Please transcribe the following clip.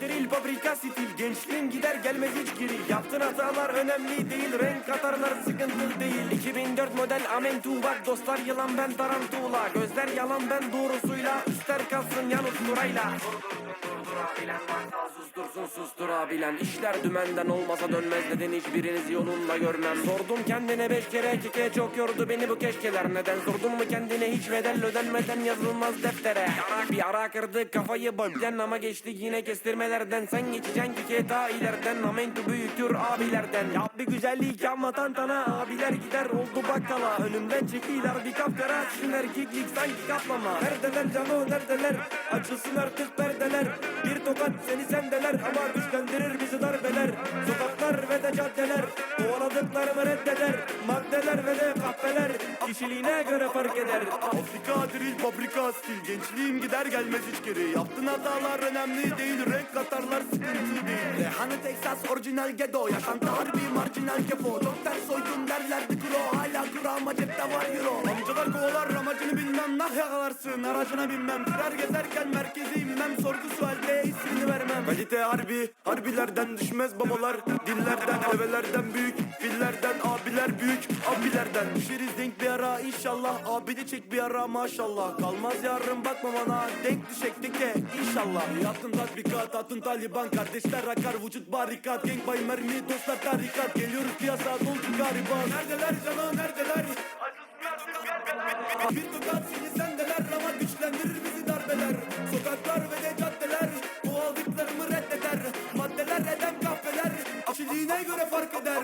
drill fabrika stil Gençliğin gider gelmez hiç geri. Yaptığın hatalar önemli değil. Renk katarlar sıkıntı değil. 2004 model Amentu bak dostlar yılan ben tarantula Gözler yalan ben doğrusuyla. Üstler kalsın yan usturayla Durdurabilen varsa sustursun susturabilen İşler dümenden olmasa dönmez neden hiçbiriniz yolunda görmem. Sordum kendine beş kere keke çok yordu beni bu keşkeler. Neden sordun mu kendine hiç bedel ödenmeden yazılmaz deftere? Yarak bir ara kırdı kafayı bölden ama geçti yine kestirmelerden. Sen geçeceksin ki ta ileriden Amentu büyüktür abilerden. Yap bir güzellik yapma tantana abiler gider oldu bakkala. Önümden çekiler bir kapkara Şunlar kiklik sanki kaplama. Neredeler cano neredeler Açılsın artık perdeler. Bir tokat seni sendeler Ama güçlendirir bizi darbeler. Sokaklar ve de caddeler Kovaladıklarımı reddeder. Maddeler ve de kahveler Kişiliğine göre fark eder. Afrika drill fabrika stil. Gençliğim gider gelmez hiç geri Yaptığın hatalar önemli değil. Renk katarlar sıkıntı değil. Rehanı Texas orijinal ghetto. Yaşantı harbi marjinal kefo Çok ters soydum derlerdi kro Hala kura ama cepte var euro. Amcalar kovalar amacını bilmem. Nah yakalarsın aracına binmem. Sürer gezerken merkeze inmem Sorgu vermem kalite harbi Harbilerden düşmez babalar. Dillerden evelerden büyük Fillerden abiler büyük Abilerden. Düşeriz denk bir ara inşallah. Abi çek bir ara maşallah. Kalmaz yarın bakma bana. Denk düşektik de. İnşallah. Yaptın tatbikat attın Taliban. Kardeşler akar vücut barikat. Gang bay mermi dostlar tarikat. Geliyoruz piyasa doldu gariban. Neredeler canım neredeler? Bir tokat seni sendeler. Ama güçlendirir bizi darbeler. Sokaklar ve de Ailem kahveler Kişiliğine göre fark eder